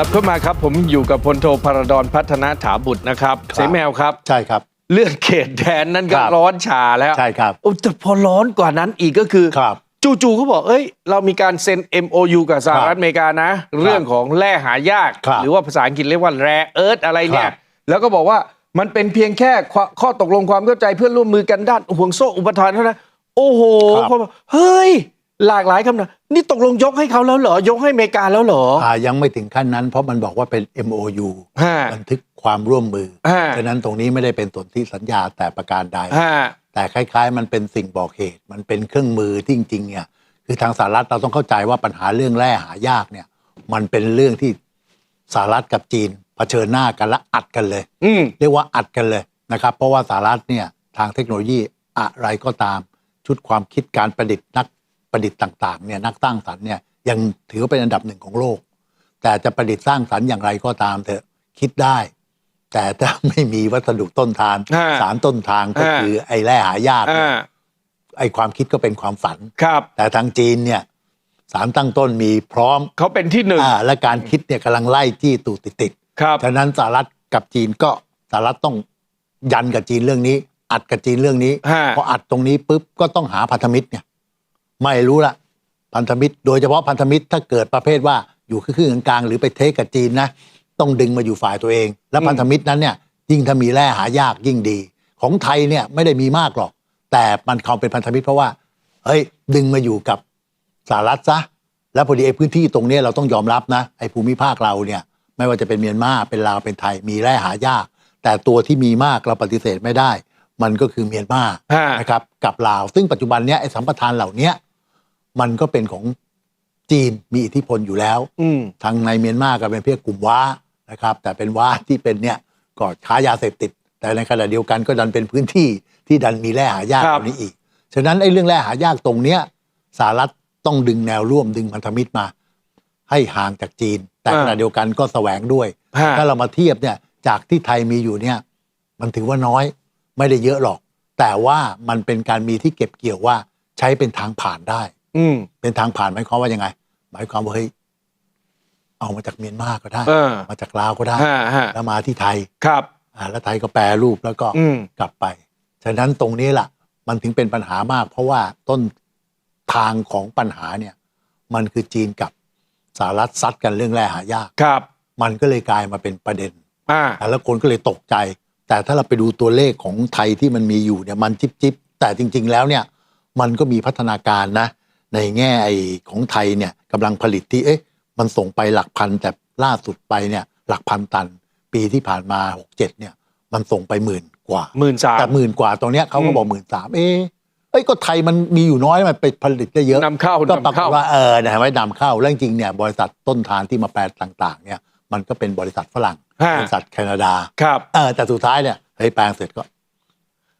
กลับเข้ามาครับ ผมอยู่กับพลโทพระดอนพัฒนาถาบุตรนะครับครับเสแมวครับ ใช่ครับ เรื่องเขตแดนนั้นก็ครับ ร้อนฉาแล้วใช่ครับ โอ้แต่พอร้อนกว่านั้นอีกก็คือ ครับ จู่ๆเขาบอก เอ้ย เรามีการเซ็น MOU กับสหรัฐอเมริกานะ เรื่องของแร่หายาก ครับหรือว่าภาษาอังกฤษเรียกว่าแร่เอิร์ธอะไรเนี่คย รับ แล้วก็บอกว่ามันเป็นเพียงแค่ข้อข้อตกลงความเข้าใจเพื่อร่วมมือกันด้านห่วงโซ่อุปทานเท่านั้น โอ้โหครับ พอบอกเฮ้ย หลากหลายคำนะนี่ตกลงยกให้เขาแล้วเหรอ ยกให้อเมริกาแล้วเหรอ อ่ายังไม่ถึงขั้นนั้น เพราะมันบอกว่าเป็น MOU ฮะบันทึกความร่วมมือ ฮะ ฉะนั้นตรงนี้ไม่ได้เป็นสนธิสัญญาแต่ประการใด ฮะ แต่คล้าย ๆ มันเป็นสิ่งบอกเหตุ มันเป็นเครื่องมือที่จริงๆเนี่ยคือทางสหรัฐเราต้องเข้าใจว่าปัญหาเรื่องแร่หายากเนี่ย มันเป็นเรื่องที่สหรัฐกับจีนเผชิญหน้ากันและอัดกันเลย อืม เรียกว่าอัดกันเลยนะครับ เพราะว่าสหรัฐเนี่ยทางเทคโนโลยีอะไรก็ตาม ชุดความคิดการประดิษฐ์นัก ประดิษฐ์ต่างๆเนี่ยนักสร้างสรรค์เนี่ยยังถือว่าเป็นอันดับหนึ่งของโลก แต่จะประดิษฐ์สร้างสรรค์อย่างไรก็ตามเถอะคิดได้ แต่ถ้าไม่มีวัสดุต้นทานฮะสารต้นทางก็ฮะคือไอ้แร่หายากเนี่อ่ายไอ้ความคิดก็เป็นความฝัน ครับแต่ทางจีนเนี่ยสารตั้งต้นมีพร้อมเขาเป็นที่หนึ่งอ่าและการคิดเนี่ยกำลังไล่จี้ตูดติดๆ ครับ ฉะนั้นสหรัฐกับจีนก็สหรัฐต้องยันกับจีนเรื่องนี้ อัดกับจีนเรื่องนี้ฮะ พออัดตรงนี้ปุ๊บก็ต้องหาพันธมิตรเนี่ย ไม่รู้ละพันธมิตร โดยเฉพาะพันธมิตรถ้าเกิดประเภทว่าอยู่ครึ่งๆกลางๆหรือไปเทคกับจีนนะต้องดึงมาอยู่ฝ่ายตัวเอง และพันธมิตรนั้นเนี่ยยิ่งถ้ามีแร่หายากยิ่งดี ของไทยเนี่ยไม่ได้มีมากหรอก แต่มันเขาเป็นพันธมิตรเพราะว่าเฮ้ยดึงมาอยู่กับสหรัฐซะแล้วพอดีไอ้พื้นที่ตรงเนี้ยเราต้องยอมรับนะไอ้ภูมิภาคเราเนี่ยไม่ว่าจะเป็นเมียนมาเป็นลาวเป็นไทยมีแร่หายาก แต่ตัวที่มีมากเราปฏิเสธไม่ได้ มันก็คือเมียนมาฮะนะครับกับลาว ซึ่งปัจจุบันเนี้ยไอ้สัมปทานเหล่าเนี้ย มันก็เป็นของจีนมีอิทธิพลอยู่แล้วอืมทางในเมียนมาก็เป็นเพียงกลุ่มว้านะครับ แต่เป็นว้าที่เป็นเนี่ยก่อค้ายาเสพติด แต่ในขณะเดียวกันก็ดันเป็นพื้นที่ที่ดันมีแร่หายากครัเหบล่านี้อีก ฉะนั้นไอ้เรื่องแร่หายากตรงเนี้ยสหรัฐต้องดึงแนวร่วมดึงพันธมิตรมา ให้ห่างจากจีน แต่ขณะเดียวกันก็แสวงด้วยฮะถ้าเรามาเทียบเนี่ยจากที่ไทยมีอยู่เนี่ย มันถือว่าน้อยไม่ได้เยอะหรอก แต่ว่ามันเป็นการมีที่เก็บเกี่ยวว่าใช้เป็นทางผ่านได้ อืมเป็นทางผ่านหมายความว่ายังไง หมายความว่าเฮ้ยเอามาจากเมียนมาก็ได้ เออมาจากลาวก็ได้ ฮะฮะแล้วมาที่ไทยครับ อ่าแล้วไทยก็แปรรูปแล้วก็อืม กลับไป ฉะนั้นตรงนี้ล่ะ มันถึงเป็นปัญหามาก เพราะว่าต้นทางของปัญหาเนี่ย มันคือจีนกับสหรัฐซัดกันเรื่องแร่หายาก ครับ มันก็เลยกลายมาเป็นประเด็น อ่าอะแล้วคนก็เลยตกใจ แต่ถ้าเราไปดูตัวเลขของไทยที่มันมีอยู่เนี่ยมันจิบจิบแต่จริง ๆ แล้วเนี่ย มันก็มีพัฒนาการนะ ในแง่ไอของไทยเนี่ยกำลังผลิตที่เอ๊ะมันส่งไปหลักพันแต่ล่าสุดไปเนี่ยหลักพันตัน ปีที่ผ่านมาหกเจ็ดเนี่ยมันส่งไปหมื่นกว่าหมื่นสามแต่หมื่นกว่าตรงเนี้ยเขาก็อืมบอกหมื่นสามเอ๊ะเอ้ยก็ไทยมันมีอยู่น้อยมันไปผลิตได้เยอะนำเข้าก็ปรากนำเข้าฏว่าเออเนี่ยไว้นำเข้าแล้วจริงๆเนี่ยบริษัทต้นทานที่มาแปลต่าง ๆ เนี่ยมันก็เป็นบริษัทฝรั่งฮะบริษัทแคนาดาครับเออแต่สุดท้ายเนี่ยเฮ้ยแปลงเสร็จก็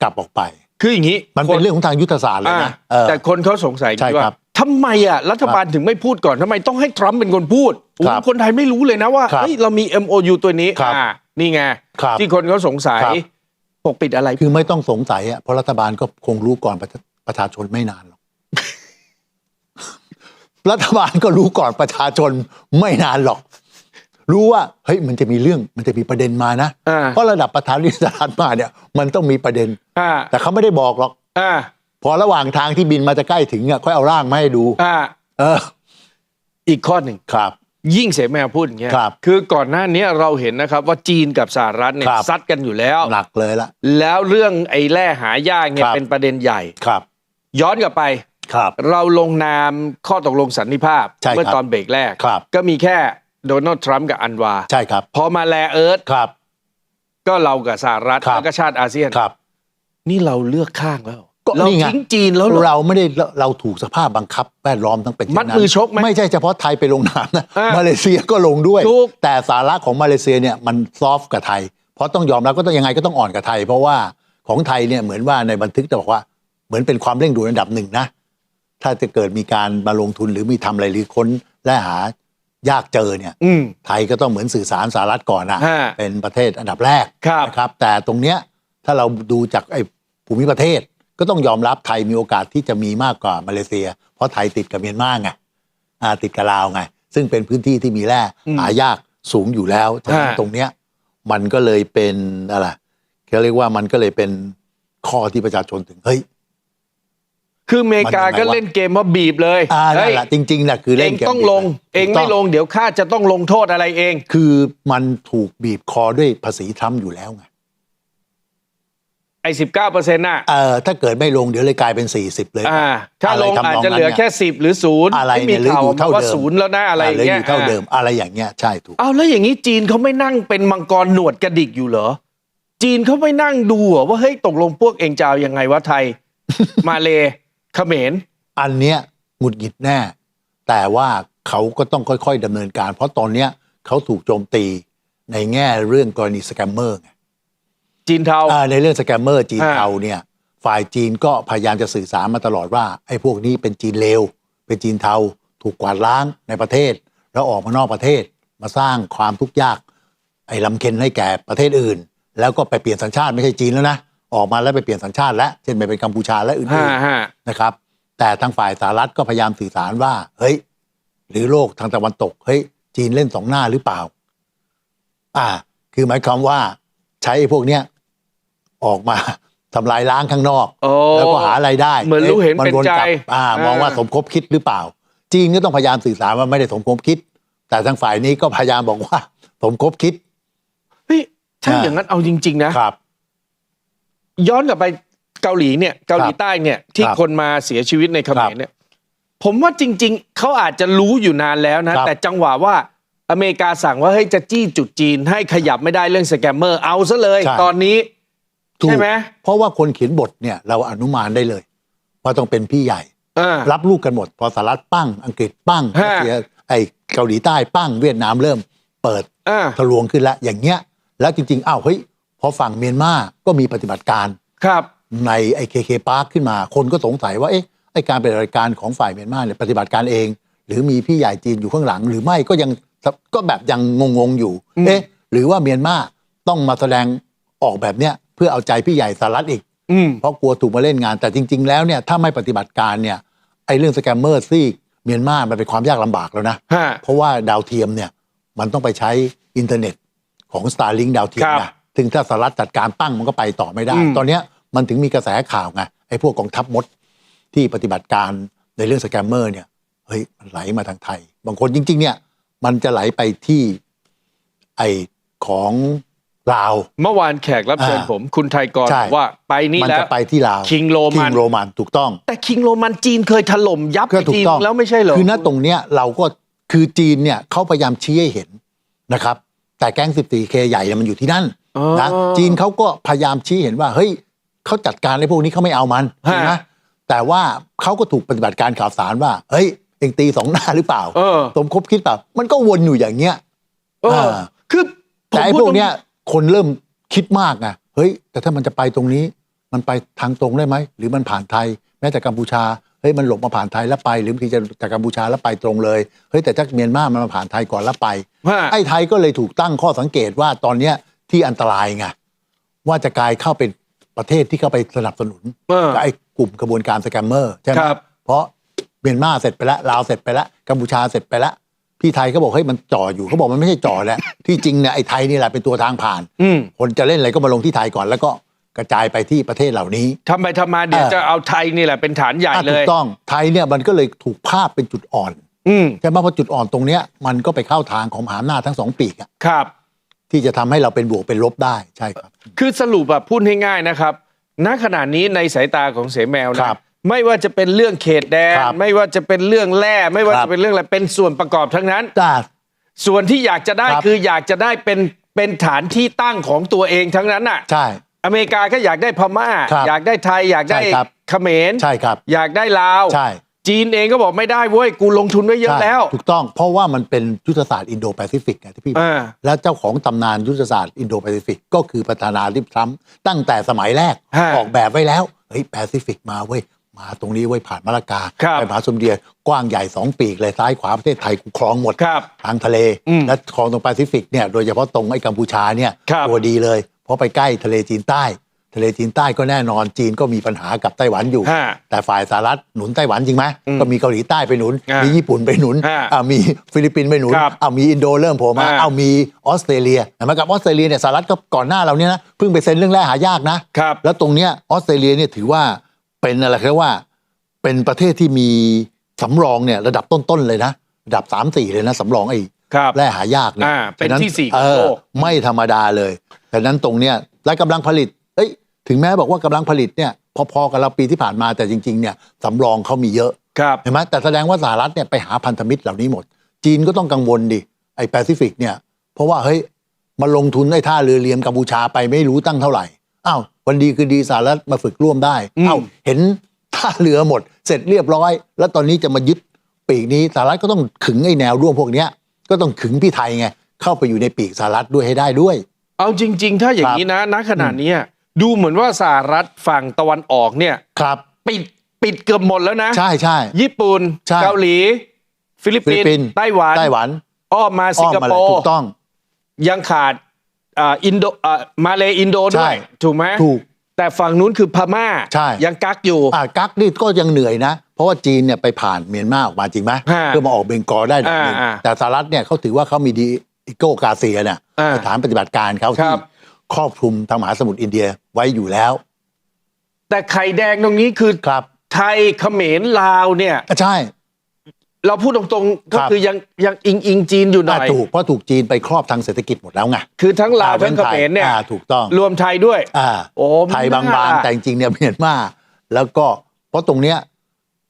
กลับออกไป คืออย่างนี้มันเป็นเรื่องของทางยุทธศาสตร์เลยอ่านะเออแต่คนเขาสงสัยใช่ว่าครับทำไมอะรัฐบาลถึงไม่พูดก่อนทำไมต้องให้ทรัมป์เป็นคนพูดโอ้โหครับคนไทยไม่รู้เลยนะว่าครับเฮ้ยเรามี MOU ตัวนี้ครับอ่านี่ไงครับที่คนเขาสงสัยครับปกปิดอะไรคือไม่ต้องสงสัยอะเพราะรัฐบาลก็คงรู้ก่อนประชาประชาชนไม่นานหรอกรัฐบาลก็รู้ก่อนประชาชนไม่นานหรอก รู้ว่าเฮ้ยมันจะมีเรื่องมันจะมีประเด็นมานะอ่าเพราะระดับประธานาธิบดีสหรัฐมาเนี่ย มันต้องมีประเด็น อ่าแต่เขาไม่ได้บอกหรอก อ่าพอระหว่างทางที่บินมาจะใกล้ถึงอะค่อยเอาร่างมาให้ดู อ่าเออ อีกข้อหนึ่งครับ ยิ่งเสแมวพูดอย่างเงี้ยครับคือก่อนหน้านี้เราเห็นนะครับ ว่าจีนกับสหรัฐเนี่ยครับ ซัดกันอยู่แล้ว หนักเลยละ แล้วเรื่องไอ้แร่หายากเนี่ยครับ เป็นประเด็นใหญ่ ครับ ย้อนกลับไป ครับ เราลงนามข้อตกลงสันนิภาพใช่ครับเมื่อตอนเบรกแรก ครับ ก็มีแค่โดนัลด์ทรัมป์กับอันวา ใช่ครับ พอมาแลเอิร์ธครับ ก็เรากับสหรัฐครับ แล้วก็ชาติอาเซียน ครับ นี่เราเลือกข้างแล้ว ก็เรานี่ไงทิ้งจีนแล้วเหรอ เราไม่ได้เราเราถูกสภาพบังคับแวดล้อมทั้งเป็นเช่นมัดนั้นมือชกไหมไม่ใช่เฉพาะไทยไปลงนามนะอ่ามาเลเซียก็ลงด้วย ถูก แต่สาระของมาเลเซียเนี่ยมันซอฟต์กับไทย เพราะต้องยอมรับก็ต้องยังไงก็ต้องอ่อนกับไทย เพราะว่าของไทยเนี่ยเหมือนว่าในบันทึกจะบอกว่าเหมือนเป็นความเร่งด่วนอันดับหนึ่งนะ ถ้าจะเกิดมีการมาลงทุนหรือมีทำอะไรหรือค้นและหายากเจอเนี่ย อืม ไทยก็ต้องเหมือนสื่อสารสหรัฐก่อนนะฮะเป็นประเทศอันดับแรกครับ นะครับ แต่ตรงเนี้ยถ้าเราดูจากไอ้ ภูมิประเทศ ก็ต้องยอมรับไทยมีโอกาสที่จะมีมากกว่ามาเลเซีย เพราะไทยติดกับเมียนมาไงอ่าติดกับลาวไง ซึ่งเป็นพื้นที่ที่มีแร่อืมหายากสูงอยู่แล้วฉะนั้นฮะตรงเนี้ยมันก็เลยเป็นอะไรเขาเรียกว่ามันก็เลยเป็นข้อที่ประชาชนถึงเฮ้ยคืออเมริกามันยังไงก็วะเล่นเกมว่าบีบเลยอ่านั่เฮ้นยแหละจริงๆนะคือเอเล่นงเกมต้องลงถูกเองไม่ลงเดี๋ยวข้าจะต้องลงโทษอะไรเอง คือมันถูกบีบคอด้วยภาษีทรัมป์อยู่แล้วไง ไอ้สิบเก้าเปอร์เซ็นต์น่ะเออถ้าเกิดไม่ลงเดี๋ยวเลยกลายเป็น 40 เลยอ่าถ้าลงไรทำนอาจงจะเหลือนั้นนี่ยแค่สิบหรือศูนย์อะไรไม่มีเนี่ยหรือข่าวอยู่มาเท่าว่าเดิมศูนย์แล้วนะอะไรอย่างเหลือเงี้อยยู่เท่าเดิมอะไรอย่างเงี้ยใช่ถูกเอาแล้วอย่างนี้จีนเขาไม่นั่งเป็นมังกรหนวดกระดิกอยู่เหรอ จีนเขาไม่นั่งดูเหรอว่าเฮ้ยตกลงพวกเองจะเอายังไงวะไทย มาเลเขมรอันเนี้ยหงุดหงิดแน่ แต่ว่าเขาก็ต้องค่อย ๆดำเนินการ เพราะตอนเนี้ยเขาถูกโจมตีในแง่เรื่องกรณีสแกมเมอร์ไง จีนเทา อ่าในเรื่องสแกมเมอร์จีนอ่าเทาเนี่ยฝ่ายจีนก็พยายามจะสื่อสารมาตลอดว่าไอ้พวกนี้เป็นจีนเลวเป็นจีนเทา ถูกกวาดล้างในประเทศ แล้วออกมานอกประเทศมาสร้างความทุกข์ยาก ไอ้ลำเค็นให้แก่ประเทศอื่น แล้วก็ไปเปลี่ยนสัญชาติไม่ใช่จีนแล้วนะออกมาแล้วไปเปลี่ยนสัญชาติแล้วเช่นไปเป็นกัมพูชาและอื่ฮ่านฮ่าๆนะครับ แต่ทางฝ่ายสหรัฐก็พยายามสื่อสารว่า เฮ้ย หรือโลกทางตะวันตกเฮ้ยจีนเล่นสองหน้าหรือเปล่า อ่า คือหมายความว่าใช้ไอ้พวกเนี้ย ออกมาทำลายล้างข้างนอก โอ้แล้วก็หารายได้เหมือนรู้เห็นมัเป็นวนใจกลับอ่ามองว่าสมคบคิดหรือเปล่า จีนก็ต้องพยายามสื่อสารว่าไม่ได้สมคบคิด แต่ทางฝ่ายนี้ก็พยายามบอกว่า สมคบคิดเฮ้ยถ้าอ่าอย่างนั้นเอาจริง ๆ นะ ครับ ย้อนกลับไปเกาหลีเนี่ย เกาหลีใต้เนี่ย ที่ครับคนมาเสียชีวิตในเขมครัรบเนี่ย ผมว่าจริง ๆ เขาอาจจะรู้อยู่นานแล้วนะ ครับ แต่จังหวะว่าอเมริกาสั่งว่าเฮ้ยจะจี้จุดจีนให้ขยับไม่ได้เรื่องสแกมเมอร์เอาซะเลย ใช่ตอนนี้ ถูกใช่ไหมเพราะว่าคนเขียนบทเนี่ยเราอนุมานได้เลย ว่าต้องเป็นพี่ใหญ่ อ่า รับลูกกันหมด พอสหรัฐปั้ง อังกฤษปั้งฮะ รัสเซียไอเกาหลีใต้ปั้ง เวียดนามเริ่มเปิดอ่า ทะลวงขึ้นแล้วอย่างเงี้ย แล้วจริงๆอ้าวเฮ้ยพอฝั่งเมียนมาก็มีปฏิบัติการ ครับ ในไอเคเคปาร์คขึ้นมา คนก็สงสัยว่าเอ๊ะไอการปฏิบัติการของฝ่ายเมียนมาเนี่ยปฏิบัติการเอง หรือมีพี่ใหญ่จีนอยู่ข้างหลัง หรือไม่ก็ยังก็แบบยังงงๆอยู่ อืม เอ๊ะ หรือว่าเมียนมาต้องมาแสดงออกแบบเนี้ย เพื่อเอาใจพี่ใหญ่สหรัฐอีก อืม เพราะกลัวถูกมาเล่นงาน แต่จริง ๆ แล้วเนี่ยถ้าไม่ปฏิบัติการเนี่ยไอ้เรื่องสแกมเมอร์ซีกเมียนมามันเป็นความยากลำบากแล้วนะ ฮะ เพราะว่าดาวเทียมเนี่ยมันต้องไปใช้อินเทอร์เน็ตของ Starlink ดาวเทียมครับนะถึงถ้าสหรัฐจัดการปั้งมันก็ไปต่อไม่ได้ อืม ตอนเนี้ยมันถึงมีกระแสข่าวไงไอ้พวกกองทัพมดที่ปฏิบัติการในเรื่องสแกมเมอร์เนี่ยเฮ้ยมันไหลมาทางไทย บางคนจริง ๆ เนี่ยมันจะไหลไปที่ไอของ ลาว เมื่อวานแขกรับเชิญอ่าผม คุณไทยกรใช่ บอกว่าไปนี่มัแล้จะวไปที่ลาวคิงโรมัน คิงโรมันถูกต้อง แต่คิงโรมันจีนเคยถล่มยับก็ไปถูทีกต้องแล้วไม่ใช่เหรอ คือณตรงเนี้ยเราก็คือจีนเนี่ยเขาพยายามชี้ให้เห็นนะครับ แต่แก๊ง 14K ใหญ่เนี่ยมันอยู่ที่นั่นอ๋อนะจีนเขาก็พยายามชี้เห็นว่าเฮ้ยเขาจัดการไอ้พวกนี้เขาไม่เอามันฮะ นะแต่ว่าเขาก็ถูกปฏิบัติการข่าวสารว่าเฮ้ยเองตีสองหน้าหรือเปล่าเออสมคบคิดเปล่า มันก็วนอยู่อย่างเงี้ย เออ อ่า คือผมแต่ไอ้พูดพวกเนี้ยตรง คนเริ่มคิดมากไงเฮ้ย แต่ถ้ามันจะไปตรงนี้ มันไปทางตรงได้ไหม หรือมันผ่านไทย แม้แต่กัมพูชาเฮ้ยมันหลบมาผ่านไทยแล้วไป หรือบางทีจะจากกัมพูชาแล้วไปตรงเลยเฮ้ยแต่จากเมียนมามันมาผ่านไทยก่อนแล้วไปฮะไอ้ไทยก็เลยถูกตั้งข้อสังเกตว่าตอนเนี้ยที่อันตรายไงว่าจะกลายเข้าเป็นประเทศที่เข้าไปสนับสนุนเออกับไอ้กลุ่มกระบวนการสแกมเมอร์ใช่ไหมครับเพราะเมียนมาเสร็จไปแล้วลาวเสร็จไปแล้วกัมพูชาเสร็จไปแล้ว พี่ไทยก็บอกเฮ้ยมันจ่ออยู่เขาบอกมันไม่ใช่จ่อแล้วที่จริงเนี่ยไอ้ไทยนี่แหละเป็นตัวทางผ่าน อืมคนจะเล่นอะไรก็มาลงที่ไทยก่อน แล้วก็กระจายไปที่ประเทศเหล่านี้ ทำไปทำมาเดี๋ยวเออ จะเอาไทยนี่แหละเป็นฐานใหญ่อะเลถูย กต้องไทยเนี่ยมันก็เลยถูกภาพเป็นจุดอ่อนอืมใช่ไหมเพราะจุดอ่อนตรงเนี้ยมันก็ไปเข้าทางของมหาอำนาจทั้งสองปีกอะครับ ที่จะทำให้เราเป็นบวกเป็นลบได้ใช่ครับ คือสรุปแบบพูดให้ง่ายนะครับ ณขณะนี้ในสายตาของเสแมวคนะรับ ไม่ว่าจะเป็นเรื่องเขตแดน ครับไม่ว่าจะเป็นเรื่องแร่ไม่ว่าครับจะเป็นเรื่องอะไรเป็นส่วนประกอบทั้งนั้น จ้า ส่วนที่อยากจะได้ครับ คืออยากจะได้เป็นเป็นฐานที่ตั้งของตัวเองทั้งนั้นน่ะ ใช่ อเมริกาก็อยากได้พม่า ครับอยากได้ไทยอยากได้ใช่ครับ เขมรใช่ครับ อยากได้ลาว ใช่ จีนเองก็บอกไม่ได้เว้ยกูลงทุนไว้เยอะใช่แล้ว ถูกต้องเพราะว่ามันเป็นยุทธศาสตร์อินโดแปซิฟิกไงที่พี่บอกอ่า และเจ้าของตำนานยุทธศาสตร์อินโดแปซิฟิกก็คือประธานาธิบดีทรัมป์ตั้งแต่สมัยแรกฮะ ออกแบบไว้แล้วเฮ้ยแปซิฟิกมาเว้ย มาตรงนี้เว้ยผ่านมะละกาครับไปมหาสมเดียกว้างใหญ่สองปีกเลยซ้ายขวาประเทศไทยกูครองหมดครับทางทะเลอืมและคลองตรงแปซิฟิกเนี่ยโดยเฉพาะตรงไอ้กัมพูชาเนี่ยครับตัวดีเลย เพราะไปใกล้ทะเลจีนใต้ ทะเลจีนใต้ก็แน่นอนจีนก็มีปัญหากับไต้หวันอยู่ฮะแต่ฝ่ายสหรัฐหนุนไต้หวันจริงไหมอืมก็มีเกาหลีใต้ไปหนุนอ่ามีมีญี่ปุ่นไปหนุนฮะอ่ามีฟิลิปปินส์ไปหนุนครับอ้าวมีอินโดเริ่มโผล่มาอ่าอ้าวมีออสเตรเลียเห็นไหมกับออสเตรเลียเนี่ยสหรัฐก็ก่อนหน้าเราเนี่ยนะเพิ่งไปเซ็นเรื่องแร่หายากนะครับแล้วตรงเนี้ยออสเตรเลียเนี่ยถือว่า เป็นอะไรเรียกว่า เป็นประเทศที่มีสำรองเนี่ยระดับต้นๆเลยนะระดับ3 4เลยนะสำรองไอ้ครับแร่หายากเนี่ยอ่าเป็นฉะที่สี่ของเออโลก ไม่ธรรมดาเลยดังนั้นตรงเนี้ยและกำลังผลิต เอ้ย ถึงแม้บอกว่ากำลังผลิตเนี่ยพอๆกับเราปีที่ผ่านมาแต่จริงๆเนี่ยสำรองเขามีเยอะครับ เห็นไหมแต่แสดงว่าสหรัฐเนี่ยไปหาพันธมิตรเหล่านี้หมด จีนก็ต้องกังวลดิไอ้แปซิฟิกเนี่ยเพราะว่าเฮ้ยมาลงทุนในท่าเรือเลียมกัมพูชาไปไม่รู้ตั้งเท่าไหร่ อ้าววันดีคือดีสหรัฐมาฝึกร่วมได้อืมอ้าวเห็นท่าเรือหมด เสร็จเรียบร้อย แล้วตอนนี้จะมายึดปีกนี้สหรัฐก็ต้องขึงไอ้แนวร่วมพวกเนี้ยก็ต้องขึงพี่ไทยไงเข้าไปอยู่ในปีกสหรัฐด้วยให้ได้ด้วย เอาจริง ๆ ถ้าอย่างนี้นะณขณะเนี้ยดูเหมือนว่าสหรัฐฝั่งตะวันออกเนี่ยครับปิดปิดเกือบหมดแล้วนะ ใช่ใช่ญี่ปุ่นใช่เกาหลี ฟิลิปฟิปิลินปปินส์ส์ไต้หวันไต้หวันอ้อมมาสิอ้องมคมาโปเลยร์ถูกต้อง ยังขาด อ่าอินโดอ่ามาเลอินโดด้วยใช่ถูกไหมถูกแต่ฝั่งนู้นคือพม่าใช่ ยังกักอยู่ อ่ากักนี่ก็ยังเหนื่อยนะ เพราะว่าจีนเนี่ยไปผ่านเมียนมาออกมาจริงไหมฮะเพื่อมาออกเบงกอลได้หน่อยหนึงอ่าอ่าแต่สหรัฐเนี่ยเขาถือว่าเขามีดีอิโกกาเซียเนี่ยอ่าสถานปฏิบัติการเขาครัที่บครอบคลุมทางมหาสมุทรอินเดียไว้อยู่แล้วแต่ไข่แดงตรงนี้คือครับไทยเขมรลาวเนี่ย อะใช่ เราพูดตรงๆ ก็ครับคือยังยังอิงอิงจีนอยู่หน่อะอยถูกเพราะถูกจีนไปครอบทางเศรษฐกิจหมดแล้วไงคือทั้งลาวอ่ทั้งเขมรเนี่ยอ่าถูกต้องรวมไทยด้วยอ่าโอ้ไทยไม่บางน่าๆแต่จริงๆเนี่ยเมียนมาแล้วก็เพราะตรงเนี้ย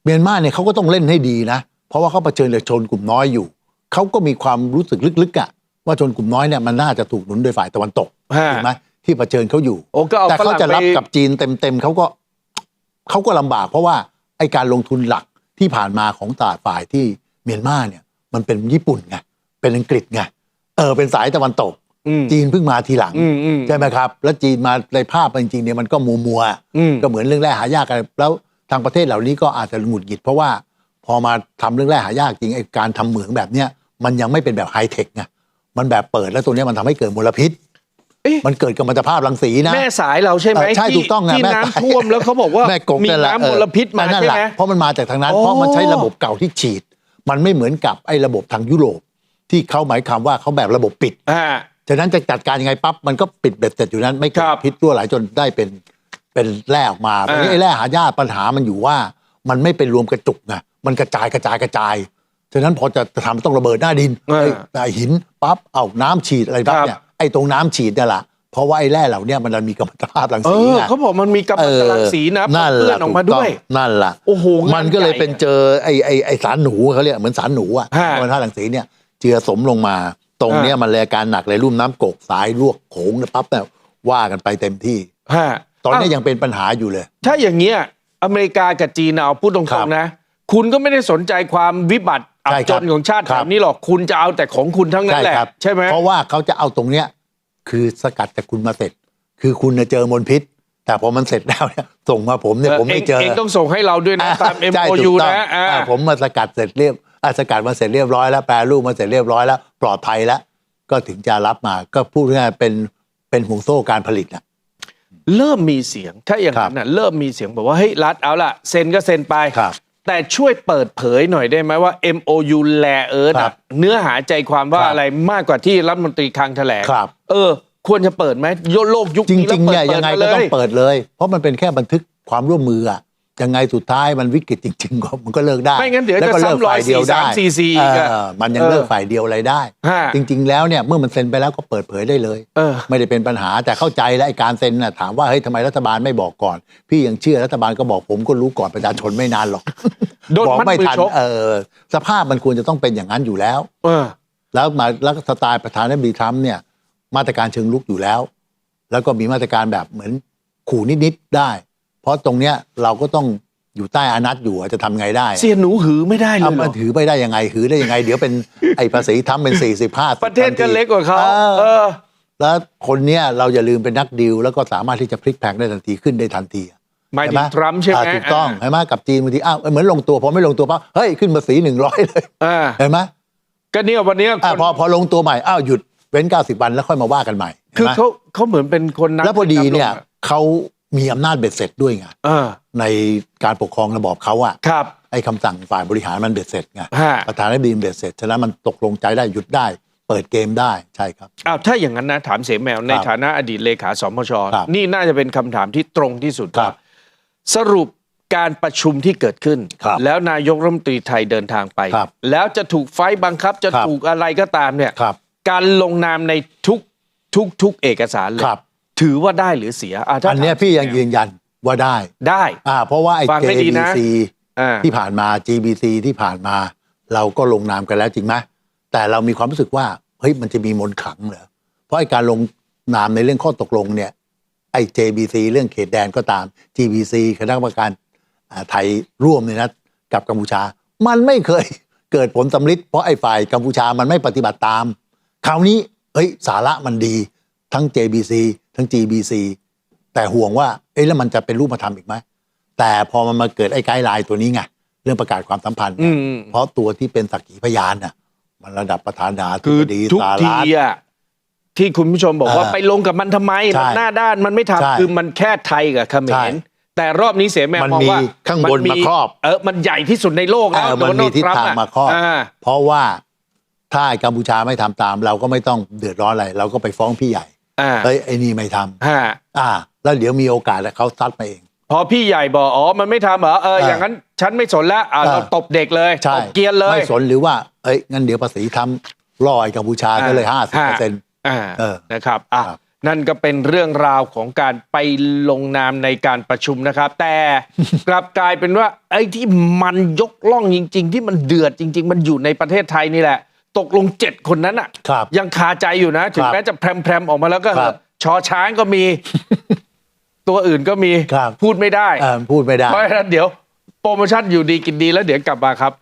เมียนมาเนี่ยเขาก็ต้องเล่นให้ดีนะ เพราะว่าเขาเผชิญกับชนกลุ่มน้อยอยู่เขาก็มีความรู้สึกลึกๆอะว่าชนกลุ่มน้อยเนี่ยมันน่าจะถูกหนุนโดยฝ่ายตะวันตกฮะถูกไหมที่เผชิญเขาอยู่โอ้ก็เอาแต่ฝเขารั่งจะรับไปกับจีนเต็มๆเขาก็เขาก็ลำบากเพราะว่าไอการลงทุนหลัก ที่ผ่านมาของตลาดฝ่ายที่เมียนมาเนี่ย มันเป็นญี่ปุ่นไงเป็นอังกฤษไงเออเป็นสายตะวันตกอืมจีนเพิ่งมาทีหลังอืมอืมใช่ไหมครับ แล้วจีนมาในภาพจริงๆเนี่ยมันก็มัวมัวๆอืมก็เหมือนเรื่องแร่หายากกันแล้วทางประเทศเหล่านี้ก็อาจจะหงุดหงิดเพราะว่าพอมาทำเรื่องแร่หายากจริงไอ้การทำเหมืองแบบเนี้ยมันยังไม่เป็นแบบไฮเทคไงมันแบบเปิดแล้วตัวเนี้ยมันทำให้เกิดมลพิษเอ๊ะ มันเกิดกัมมันตภาพรังสีนะ แม่สายเราใช่ไหมเออใช่ที่ถูกต้องไงที่แม่สายน้ำท่วมแล้วเขาบอกว่าแม่กบมีนั่นแหละน้ำมลพิษมานั่นใช่แหละไหมเพราะมันมาจากทางนั้นโอ้เพราะมันใช้ระบบเก่าที่ฉีด มันไม่เหมือนกับไอ้ระบบทางยุโรป ที่เขาหมายความว่าเขาแบบระบบปิดอ่าฉะนั้นจะจัดการยังไงปั๊บมันก็ปิดเบ็ดเสร็จอยู่นั้นไม่เกิคดรับพิษรั่วไหลจนได้เป็นเป็นแร่ออกมาอ่าทีนี้ไอ้แร่หายากปัญหามันอยู่ว่า มันไม่เป็นรวมกระจุกไงมันกระจายกระจายกระจายฉะนั้นพอจะทำต้องระเบิดหน้าดินอ่าไอ้ไอ้หินปั๊บเอาน้ำฉีดอะไรปั๊บครับเนี่ย ไอ้ตรงน้ำฉีดเนี่ยแหละเพราะว่าไอ้แร่เหล่าเนี้มันมีกัมมันตภาพรังเอสีอไงเขาบอกมันมีกำเอมันอตรังสีนะนั่นเปื้แหอนละออกมาถูกต้ด้องวยนั่นแหละโอ้โหงามันก็เลยเป็นใหญ่เจอไอ้ไอ้ไอ้สารหนูเขาเรียกเหมือนสารหนูอะฮะกัมมันตภาพรังสีเนี่ย เจือสมลงมา ตรงเนี้ยมันเลยอาการหนักเลยรุ่มน้ำกกสายลวกโขงเนี่ยปั๊บเนี่ยว่ากันไปเต็มที่ ฮะตอนนี้าวยังเป็นปัญหาอยู่เลย ถ้าอย่างเงี้ยอเมริกากับจีนเอาพูดตรครังบๆนะ คุณก็ไม่ได้สนใจความวิบัติ อับใช่จครับนของชาติครัแบบบนี้หรอกคุณจะเอาแต่ของคุณทั้งนั้นแหละใช่ไหมเพราะว่าเขาจะเอาตรงเนี้ยคือสกัดจากคุณมาเสร็จ คือคุณน่ะเจอมลพิษ แต่พอมันเสร็จแล้วเนี่ยส่งมาผมเนี่ยผมไม่เจอเองต้องส่งให้เราด้วยนะตามใช่ MOU ถูกต้องนะอ่าอ่าผมมาสกัดเสร็จเรียบอ่าสกัดมาเสร็จเรียบร้อยแล้วแปรรูปมาเสร็จเรียบร้อยแล้ว ปลอดภัยแล้ว ก็ถึงจะรับมาก็พูดง่ายๆเป็นเป็นห่วงโซ่การผลิตนะเริ่มมีเสียงถ้าอย่างนั้นครับน่ะเริ่มมีเสียงบอกว่าเฮ้ยรัฐเอาล่ะเซ็นก็เซ็นไปครับ แต่ช่วยเปิดเผยหน่อยได้ไหมว่า MOU แลเอิร์ดครับเนื้อหาใจความว่าครับอะไรมากกว่าที่รัฐมนตรีคลังแถลงครับ เออ ควรจะเปิดไหมโยโลกยุคจนี้แล้ริวงๆเปิดเนี่ยเปิยัดงไงมาก็เลต้องยเปิดเลย เพราะมันเป็นแค่บันทึกความร่วมมืออะ ยังไงสุดท้ายมันวิกฤตจริงๆก็มันก็เลิกได้ไม่งั้นเดี๋ยวแล้วจะก็เลิกซ้ำรอยฝ่ายเดียวได้4 3 4 4อีกอะเออมันยังเออเลิกฝ่ายเดียวอะไรได้ ฮะจริง ๆ แล้วเนี่ยเมื่อมันเซ็นไปแล้วก็เปิดเผยได้เลย เออ ไม่ได้เป็นปัญหาแต่เข้าใจแล้วไอ้การเซ็นน่ะถามว่าเฮ้ยทำไมรัฐบาลไม่บอกก่อน พี่ยังเชื่อรัฐบาลก็บอกผมก็รู้ก่อนประชาชนไม่นานหรอกโดนบอกมัดไม่มือทันชก เออสภาพมันควรจะต้องเป็นอย่างนั้นอยู่แล้ว เออ แล้วมาแล้วก็สไตล์ประธานาธิบดีทรัมป์เนี่ย มาตรการเชิงลุกอยู่แล้ว แล้วก็มีมาตรการแบบเหมือนขู่นิด ๆ ได้ เพราะตรงเนี้ยเราก็ต้องอยู่ใต้อานัตอยู่อะจะทำไงได้เสียหนูหือไม่ได้เลเอายเหรมาอถือไปได้ยังไงถือได้ยังไง เดี๋ยวเป็นไอ้ภาษีทำเป็นสี่สิบห้าประเทศก็เล็กกว่าเขาเอเอออ แล้วคนเนี้ยเราอย่าลืมเป็นนักดีลแล้วก็สามารถที่จะพลิกแพลงได้ทันทีขึ้นได้ทันทีหมายถึงทรัมป์ใช่ไหม อ่าถูกต้องใช่ไหมกับจีนบางทีอ้าวเหมือนลงตัวพอไม่ลงตัวปั๊บเฮ้ยขึ้นภาษีหนึ่งร้อยเลยอ่าเห็นไหม ก็เนี่ยวันเนี้ยอ่าคนพอพอลงตัวใหม่ อ้าว หยุดเว้น 90 วันแล้วค่อยมาว่ากันใหม่คือห็นไหมเขาเขาเหมือนเป็นคนนักแล้วพอดีเนี่ยำลงอะเขา มีอำนาจเบ็ดเสร็จด้วยไงเออ ในการปกครองระบอบเขาอะครับ ไอ้คำสั่งฝ่ายบริหารมันเบ็ดเสร็จไงฮะ ประธานาธิบดีเบ็ดเสร็จฉะนั้นมันตกลงใจได้หยุดได้ เปิดเกมได้ใช่ครับ อ้าวถ้าอย่างนั้นนะถามเสแมวในครับฐานะอดีตเลขาสมชครับนี่น่าจะเป็นคำถามที่ตรงที่สุดครับสรุปการประชุมที่เกิดขึ้น ครับแล้วนายกรัฐมนตรีไทยเดินทางไป ครับแล้วจะถูกไฟล์บังคับจะครับ ถูกอะไรก็ตามเนี่ย ครับ การลงนามในทุกทุกทุกเอกสารเลย ครับ ถือว่าได้หรือเสียอะถ้าอันเนี้ยถามพี่ยังเสแมวยืนยันว่าได้ได้ อ่าเพราะว่าไอ้ ฟังให้ดีนะ JBC อ่า ที่ผ่านมา GBC ที่ผ่านมา เราก็ลงนามกันแล้วจริงไหมแต่เรามีความรู้สึกว่าเฮ้ยมันจะมีมนต์ขลังเหรอเพราะไอ้การลงนามในเรื่องข้อตกลงเนี่ยไอ้ JBC เรื่องเขตแดนก็ตาม GBC คณะกรรมการอ่าไทยร่วมเนี่ยนะกับกัมพูชา มันไม่เคย เกิดผลสำลิดเพราะไอ้ฝ่ายกัมพูชามันไม่ปฏิบัติตาม คราวนี้เอ้ยสาระมันดีทั้ง JBC ทั้ง GBC แต่ห่วงว่า เอ้ยแล้วมันจะเป็นรูปธรรมอีกไหมแต่พอมันมาเกิดไอ้ไกด์ไลน์ตัวนี้ไงเรื่องประกาศความสัมพันธ์อืเนี่ยมเพราะตัวที่เป็นสักขีพยานน่ะมันระดับประธานาธิคือบดีทุกสหทีรัฐ อะที่คุณผู้ชมบอกว่าเออไปลงกับมันทำไม ใช่มันหน้าด้านมันไม่ใช่ทำคือมันแค่ไทยกับเขมใช่รแต่รอบนี้เสียแม่มันมองว่ามีข้างบนมาครอบ เออมันใหญ่ที่สุดในโลกแล้วเออมันมีทิศทางมาครอบอ่าเพราะว่าถ้ากัมพูชาไม่ทำตาม เราก็ไม่ต้องเดือดร้อนอะไร เราก็ไปฟ้องพี่ใหญ่ อ่าเฮ้ยไอ้นี่ไม่ทำฮะอ่า แล้วเดี๋ยวมีโอกาสแล้วเขาซัดมาเอง พอพี่ใหญ่บอกอ๋อมันไม่ทำเหรอเออเออออย่างนั้นฉันไม่สนแล้วอ่าเออเราตบเด็กเลยใช่ตบเกรียนเลย ไม่สนหรือว่า เอ้ยงั้นเดี๋ยวภาษีทำล่อไอ้กัมพูชาก็เลยห้าสิบเปอร์เซ็นต์อ่าเออนะครับอะครับ นั่นก็เป็นเรื่องราวของการไปลงนามในการประชุมนะครับ แต่ กลับกลายเป็นว่าไอ้ที่มันยกล่องจริง ๆ ที่มันเดือดจริง ๆ มันอยู่ในประเทศไทยนี่แหละ ตกลงเจ็ดคนนั้นอะ ครับ ยังคาใจอยู่นะ ถึงครับแม้จะแพรมๆออกมาแล้วก็ครับชอช้างก็มี ตัวอื่นก็มี ครับ พูดไม่ได้ เออพูดไม่ได้ เพราะฉะนั้นเดี๋ยว โปรโมชั่นอยู่ดีกินดีแล้วเดี๋ยวกลับมาครับ